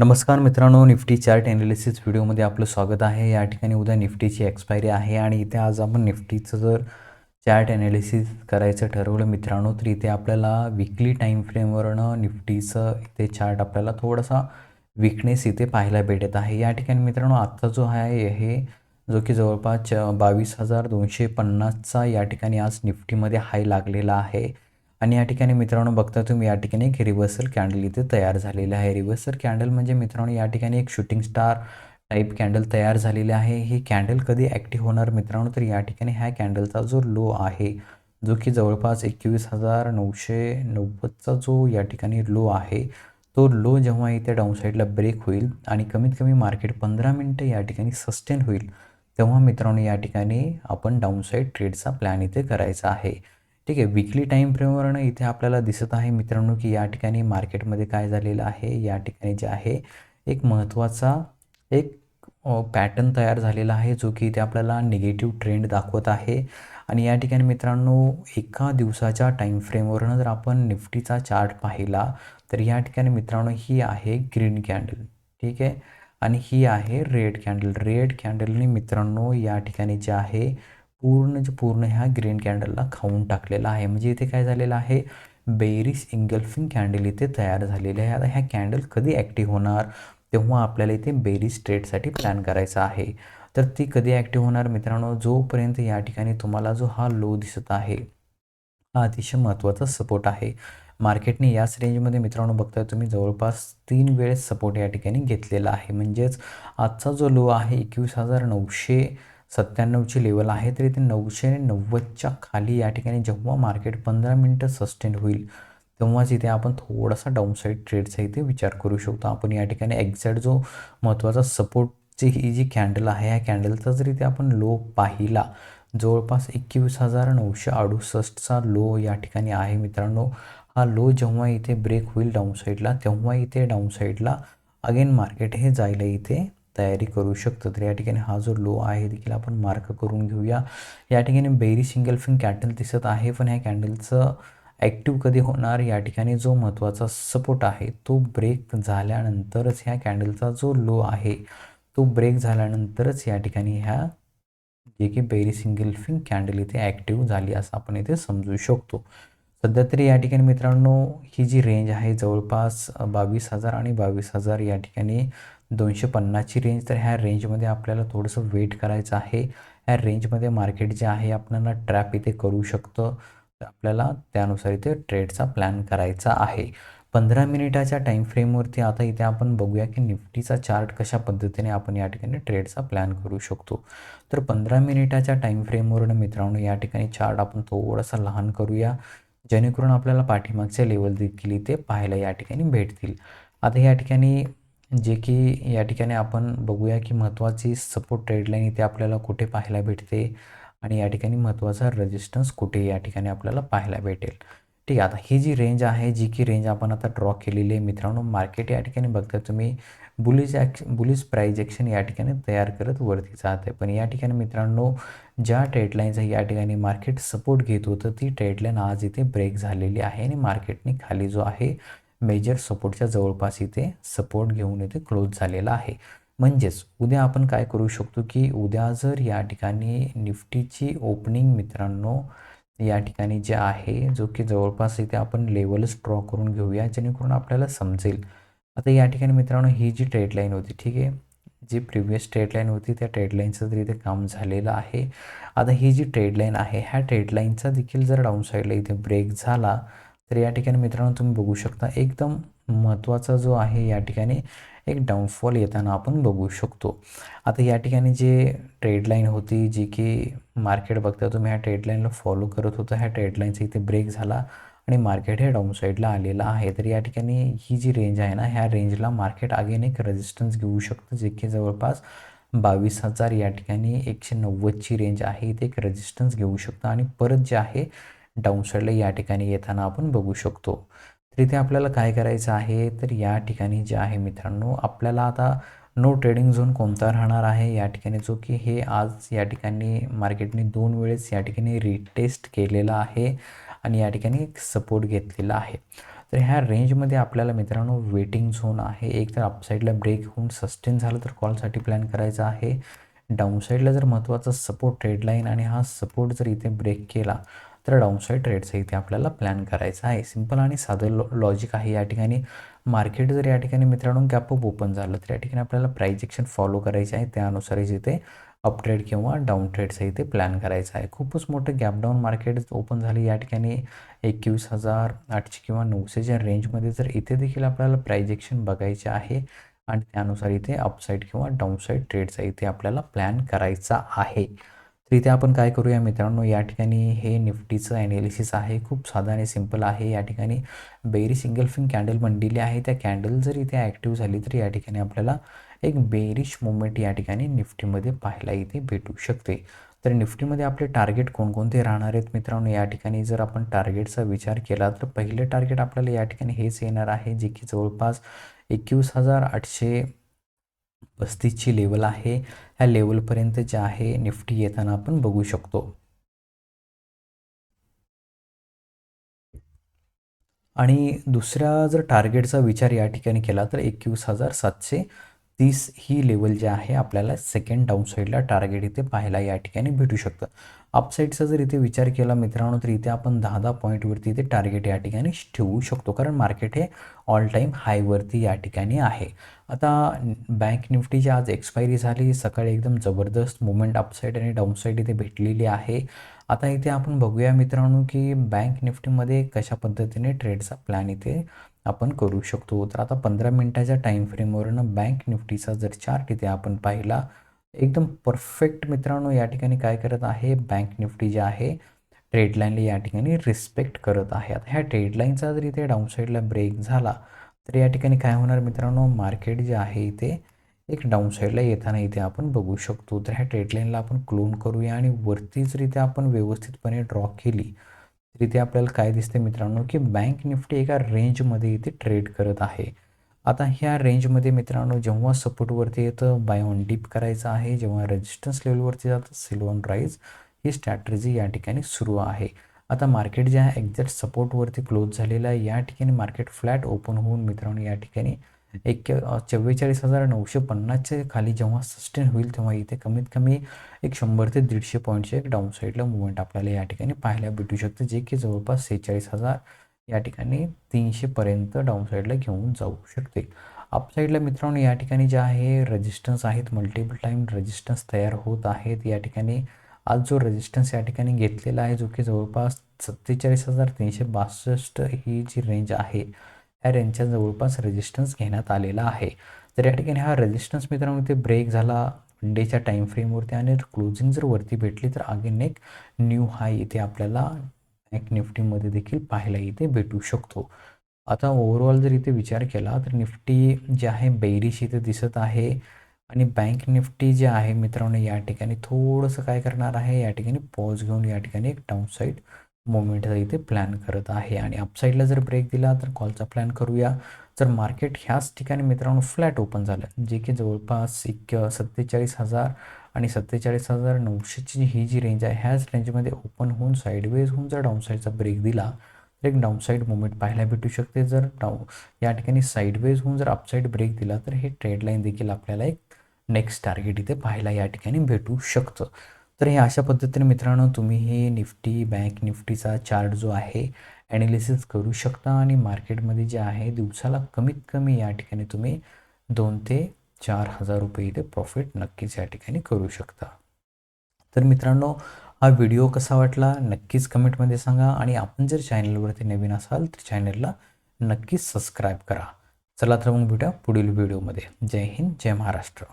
नमस्कार मित्रांनो Nifty chart analysis व्हिडिओमध्ये आपलं स्वागत आहे. या ठिकाणी उद्या निफ्टीची एक्सपायरी आहे आणि इथे आज आपण निफ्टीचं जर चार्ट ॲनालिसिस करायचं ठरवलं मित्रांनो तर इथे आपल्याला विकली टाईम फ्रेमवरनं निफ्टीचं इथे चार्ट आपल्याला थोडासा विकनेस इथे पाहायला भेटत आहे. या ठिकाणी मित्रांनो आत्ता जो आहे हे जो की जवळपास बावीस हजार दोनशे पन्नासचा या ठिकाणी आज निफ्टीमध्ये हाय लागलेला आहे. आणि या ठिकाणी मित्रांनो बघता तुम्ही या ठिकाणी एक रिव्हर्सल कॅन्डल इथे तयार झालेलं आहे. रिव्हर्सल कॅन्डल म्हणजे मित्रांनो या ठिकाणी एक शूटिंग स्टार टाईप कॅन्डल तयार झालेले आहे. ही कॅन्डल कधी ॲक्टिव्ह होणार मित्रांनो तर या ठिकाणी ह्या कॅन्डलचा जो लो आहे जो की जवळपास एकवीस हजार नऊशे नव्वदचा जो या ठिकाणी लो आहे तो लो जेव्हा इथे डाऊनसाईडला ब्रेक होईल आणि कमीत कमी मार्केट पंधरा मिनटं या ठिकाणी सस्टेन होईल तेव्हा मित्रांनो या ठिकाणी आपण डाऊनसाईड ट्रेडचा प्लॅन इथे करायचा आहे. ठीक आहे विकली टाईम फ्रेमवरनं इथे आपल्याला दिसत आहे मित्रांनो की या ठिकाणी मार्केटमध्ये काय झालेलं आहे. या ठिकाणी जे आहे एक महत्त्वाचा एक पॅटर्न तयार झालेला आहे जो की इथे आपल्याला निगेटिव्ह ट्रेंड दाखवत आहे. आणि या ठिकाणी मित्रांनो एका दिवसाच्या टाईम फ्रेमवरनं जर आपण निफ्टीचा चार्ट पाहिला तर या ठिकाणी मित्रांनो ही आहे ग्रीन कॅन्डल ठीक आहे? आणि ही आहे रेड कॅन्डल रेड कॅन्डलने मित्रांनो या ठिकाणी जे आहे पूर्णच्या पूर्ण ह्या ग्रीन कॅन्डलला खाऊन टाकलेला आहे. म्हणजे इथे काय झालेलं आहे? बेरीस इंगल्फिंग कॅन्डल इथे तयार झालेली आहे. आता ह्या कॅन्डल कधी ॲक्टिव्ह होणार? तेव्हा आपल्याला इथे बेरीज ट्रेडसाठी प्लॅन करायचा आहे. तर ती कधी ॲक्टिव्ह होणार? मित्रांनो जोपर्यंत या ठिकाणी तुम्हाला जो हा लो दिसत आहे हा अतिशय महत्त्वाचा सपोर्ट आहे. मार्केटने याच रेंजमध्ये मित्रांनो बघताय तुम्ही जवळपास तीन वेळेस सपोर्ट या ठिकाणी घेतलेला आहे. म्हणजेच आजचा जो लो आहे एकवीस हजार नऊशे सत्त्याण्णवची लेवल आहे तर इथे नऊशे नव्वदच्या खाली या ठिकाणी जेव्हा मार्केट पंधरा मिनटं सस्टेन होईल तेव्हाच इथे आपण थोडासा डाऊनसाईड ट्रेडचा इथे विचार करू शकतो. आपण या ठिकाणी एक्झॅक्ट जो महत्त्वाचा सपोर्टची ही जी कॅन्डल आहे ह्या कॅन्डलचा जर इथे आपण लो पाहिला जवळपास एकवीस हजार नऊशे अडुसष्टचा लो या ठिकाणी आहे मित्रांनो. हा लो जेव्हा इथे ब्रेक होईल डाऊनसाईडला तेव्हा इथे डाऊनसाईडला अगेन मार्केट हे जायला इथे तयारी करू शकतो. तर या ठिकाणी हा जो लो आहे देखील आपण मार्क करून घेऊया. या ठिकाणी बेरी सिंगल फिंग कॅन्डल दिसत आहे पण ह्या कॅन्डलचं ॲक्टिव्ह कधी होणार? या ठिकाणी जो महत्त्वाचा सपोर्ट आहे तो ब्रेक झाल्यानंतरच ह्या कॅन्डलचा जो लो आहे तो ब्रेक झाल्यानंतरच या ठिकाणी ह्या जे की बेरी सिंगल फिंग कॅन्डल इथे ॲक्टिव्ह झाली असं आपण इथे समजू शकतो. सध्या तरी या ठिकाणी मित्रांनो ही जी रेंज आहे जवळपास बावीस हजार आणि बावीस हजार या ठिकाणी दोनशे पन्नासची रेंज तर ह्या रेंजमध्ये आपल्याला थोडंसं वेट करायचं आहे. ह्या रेंजमध्ये मार्केट जे आहे आपल्याला ट्रॅप इथे करू शकतं. तर आपल्याला त्यानुसार इथे ट्रेडचा प्लॅन करायचा आहे. पंधरा मिनिटाच्या टाईम फ्रेमवरती आता इथे आपण बघूया की निफ्टीचा चार्ट कशा पद्धतीने आपण या ठिकाणी ट्रेडचा प्लॅन करू शकतो. तर पंधरा मिनिटाच्या टाईम फ्रेमवरून मित्रांनो या ठिकाणी चार्ट आपण थोडासा लहान करूया. जेणेकरून आपल्याला पाठीमागचे लेवल देखील इथे पाहायला या ठिकाणी भेटतील. आता या ठिकाणी जे की या ठिकाणी आपण बघूया की महत्त्वाची सपोर्ट ट्रेडलाईन इथे आपल्याला कुठे पाहायला भेटते आणि या ठिकाणी महत्त्वाचा रेजिस्टन्स कुठे या ठिकाणी आपल्याला पाहायला भेटेल. ठीक आहे आता ही जी रेंज आहे जी की रेंज आपण आता ड्रॉ केलेली आहे मित्रांनो मार्केट या ठिकाणी बघता तुम्ही बुलिश ॲक्श बुलिश प्राईज ॲक्शन या ठिकाणी तयार करत वरती जात आहे. पण या ठिकाणी मित्रांनो ज्या ट्रेडलाईन्स आहे या ठिकाणी मार्केट सपोर्ट घेत होतं ती ट्रेडलाईन आज इथे ब्रेक झालेली आहे आणि मार्केटने खाली जो आहे मेजर सपोर्टच्या जवळपास इथे सपोर्ट घेऊन इथे क्लोज झालेला आहे. म्हणजेच उद्या आपण काय करू शकतो की उद्या जर या ठिकाणी निफ्टीची ओपनिंग मित्रांनो या ठिकाणी जे आहे जो की जवळपास इथे आपण लेवलच ड्रॉ करून घेऊया जेणेकरून आपल्याला समजेल. आता या ठिकाणी मित्रांनो ही जी ट्रेडलाईन होती ठीक आहे? जी प्रिव्हियस ट्रेडलाईन होती त्या ट्रेडलाईनचं जर इथे काम झालेलं आहे आता ही जी ट्रेडलाईन आहे ह्या ट्रेडलाईनचा देखील जर डाऊनसाईडला इथे ब्रेक झाला तर या ठिकाणी मित्रांनो तुम्ही बघू शकता एकदम महत्त्वाचा जो आहे या ठिकाणी एक डाऊनफॉल येताना आपण बघू शकतो. आता या ठिकाणी जे ट्रेडलाईन होती जी की मार्केट बघता तुम्ही ह्या ट्रेडलाईनला फॉलो करत होता ह्या ट्रेडलाईनचा इथे ब्रेक झाला आणि मार्केट हे डाऊन साईडला आलेलं आहे. तर या ठिकाणी ही जी रेंज आहे ना ह्या रेंजला मार्केट अगेन एक रेजिस्टन्स घेऊ शकतं जे की जवळपास बावीस हजार या ठिकाणी एकशे नव्वदची रेंज आहे इथे एक रेजिस्टन्स घेऊ शकतं. आणि परत जे आहे डाऊन साईडला या ठिकाणी येताना आपण बघू शकतो. तर इथे आपल्याला काय करायचं आहे? तर या ठिकाणी जे आहे मित्रांनो आपल्याला आता नो ट्रेडिंग झोन कोणता राहणार आहे? या ठिकाणी जो की हे आज या ठिकाणी मार्केटने दोन वेळेस या ठिकाणी रिटेस्ट केलेला आहे आणि या ठिकाणी सपोर्ट घेतलेला आहे. तर ह्या रेंजमध्ये आपल्याला मित्रांनो वेटिंग झोन आहे. एक तर अपसाईडला ब्रेक होऊन सस्टेन झालं तर कॉलसाठी प्लॅन करायचा आहे. डाऊनसाईडला जर महत्त्वाचा सपोर्ट ट्रेडलाईन आणि हा सपोर्ट जर इथे ब्रेक केला तर डाऊनसाईड रेट्स इथे आपल्याला प्लॅन करायचा आहे. सिंपल आणि साधं लॉ लॉजिक आहे. या ठिकाणी मार्केट जर या ठिकाणी मित्रांनो गॅपअप ओपन झालं तर या ठिकाणी आपल्याला प्राईज एक्शन फॉलो करायचे आहे. त्यानुसारच इथे अप ट्रेड किंवा डाऊन ट्रेडचा इथे प्लॅन करायचा आहे. खूपच मोठं गॅप डाऊन मार्केट ओपन झाली. या ठिकाणी एकवीस हजार आठशे किंवा नऊशेच्या रेंजमध्ये जर इथे देखील आपल्याला प्रायजेक्शन बघायचे आहे आणि त्यानुसार इथे अपसाईड किंवा डाऊनसाईड ट्रेडचा इथे आपल्याला प्लॅन करायचा आहे. तर इथे आपण काय करूया मित्रांनो या ठिकाणी हे निफ्टीचं ॲनालिसिस आहे. खूप साधा आणि सिंपल आहे. या ठिकाणी बेरी सिंगल फिंग कॅन्डल बनलेली आहे. त्या कॅन्डल जर इथे ॲक्टिव्ह झाली तर या ठिकाणी आपल्याला एक बेरिश मुवमेंट या ठिकाणी निफ्टीमध्ये पाहायला इथे भेटू शकते. तर निफ्टीमध्ये आपले टार्गेट कोणकोणते राहणार आहेत मित्रांनो? या ठिकाणी जर आपण टार्गेटचा विचार केला तर पहिले टार्गेट आपल्याला या ठिकाणी हेच येणार आहे जे की जवळपास एकवीस हजार आठशे पस्तीसची लेवल आहे. ह्या लेवलपर्यंत जे आहे निफ्टी येताना आपण बघू शकतो. आणि दुसऱ्या जर टार्गेटचा विचार या ठिकाणी केला तर एकवीस हजार सातशे तीस ही लेवल जे आहे आपल्याला सेकंड डाऊन साईडला टार्गेट इथे पाहायला या ठिकाणी भेटू शकतं. अपसाईडचा जर इथे विचार केला मित्रांनो तर इथे आपण दहा दहा पॉईंटवरती इथे टार्गेट या ठिकाणी ठेवू शकतो. कारण मार्केट हे ऑल टाईम हायवरती या ठिकाणी आहे. आता बँक निफ्टीची आज एक्सपायरी झाली. सकाळी एकदम जबरदस्त मुवमेंट अपसाईड आणि डाऊनसाईड इथे भेटलेली आहे. आता इथे आपण बघूया मित्रांनो की बँक निफ्टीमध्ये कशा पद्धतीने ट्रेडचा प्लॅन इथे आपण करू शकतो. तर आता पंधरा मिनटाच्या टाईम फ्रेमवरनं बँक निफ्टीचा जर चार्ट इथे आपण पाहिला एकदम परफेक्ट मित्रांनो या ठिकाणी काय करत आहे? बँक निफ्टी जे आहे ट्रेडलाईनला या ठिकाणी रिस्पेक्ट करत आहे. आता ह्या ट्रेडलाईनचा जर इथे डाऊनसाईडला ब्रेक झाला तर या ठिकाणी काय होणार मित्रांनो? मार्केट जे आहे इथे एक डाऊन साईडला येताना इथे आपण बघू शकतो. तर ह्या ट्रेडलाईनला आपण क्लोन करूया आणि वरती जर इथे आपण व्यवस्थितपणे ड्रॉ केली तर इथे आपल्याला काय दिसते मित्रांनो की बँक निफ्टी एका रेंजमध्ये इथे ट्रेड करत आहे. आता ह्या रेंजमध्ये मित्रांनो जेव्हा सपोर्टवरती येतं बाय ऑन डीप करायचं आहे जेव्हा रेजिस्टन्स लेवलवरती जातं सेल ऑन राईज ही स्ट्रॅटर्जी या ठिकाणी सुरू आहे. आता मार्केट जे आहे एक्झॅक्ट सपोर्टवरती क्लोज झालेलं आहे. या ठिकाणी मार्केट फ्लॅट ओपन होऊन मित्रांनो या ठिकाणी एक चव्वेचाळीस हजार नऊशे पन्नासच्या खाली जेव्हा सस्टेन होईल तेव्हा इथे कमीत कमी एक शंभर ते दीडशे पॉईंटचे एक डाऊन साईडला मुवमेंट आपल्याला या ठिकाणी पाहायला भेटू शकते जे की जवळपास सेहेचाळीस हजार या ठिकाणी तीनशेपर्यंत डाऊन साईडला घेऊन जाऊ शकते. अपसाईडला मित्रांनो या ठिकाणी जे आहे रेजिस्टन्स आहेत मल्टिपल टाईम रेजिस्टन्स तयार होत आहेत. या ठिकाणी आज जो रेजिस्टन्स या ठिकाणी घेतलेला आहे जो की जवळपास सत्तेचाळीस हजार तीनशे बासष्ट ही जी रेंज आहे ह्या रेंजच्या जवळपास रेजिस्टन्स घेण्यात आलेला आहे. तर या ठिकाणी हा रेजिस्टन्स मित्रांनो इथे ब्रेक झाला. डेच्या टाईम फ्रेमवरती आणि क्लोजिंग जर वरती भेटली तर अगेन एक न्यू हाय इथे आपल्याला एक निफ्टीमध्ये देखील पाहायला इथे भेटू शकतो. आता ओव्हरऑल जर इथे विचार केला तर निफ्टी जे आहे बेरीश इथे दिसत आहे. आणि बँक निफ्टी जे आहे मित्रांनो या ठिकाणी थोडंसं काय करणार आहे? या ठिकाणी पॉज घेऊन या ठिकाणी एक डाऊनसाईड मोमेंटचा इथे प्लॅन करत आहे. आणि अपसाईडला जर ब्रेक दिला तर कॉलचा प्लॅन करूया. जर मार्केट ह्याच ठिकाणी मित्रांनो फ्लॅट ओपन झालं जे की जवळपास एक सत्तेचाळीस हजार आणि सत्तेचाळीस हजार नऊशेची ही जी रेंज आहे ह्याच रेंजमध्ये ओपन होऊन साईडवेज होऊन जर डाऊनसाईडचा ब्रेक दिला तर एक डाऊनसाईड मुवमेंट पाहायला भेटू शकते. जर डाऊ या ठिकाणी साईडवेज होऊन जर अपसाईड ब्रेक दिला तर हे ट्रेड लाईन देखील आपल्याला एक नेक्स्ट टार्गेट इथे पाहायला या ठिकाणी भेटू शकतं. तर हे अशा पद्धतीने मित्रांनो तुम्ही हे निफ्टी बँक निफ्टीचा चार्ट जो आहे ॲनालिसिस करू शकता आणि मार्केटमध्ये जे आहे दिवसाला कमीत कमी या ठिकाणी तुम्ही दोन ते चार हजार रुपये इथे प्रॉफिट नक्कीच या ठिकाणी करू शकता. तर मित्रांनो हा व्हिडिओ कसा वाटला नक्कीच कमेंटमध्ये सांगा आणि आपण जर चॅनलवरती नवीन असाल तर चॅनलला नक्कीच सबस्क्राईब करा. चला तर मग भेटूया पुढील व्हिडिओमध्ये जय हिंद जय महाराष्ट्र.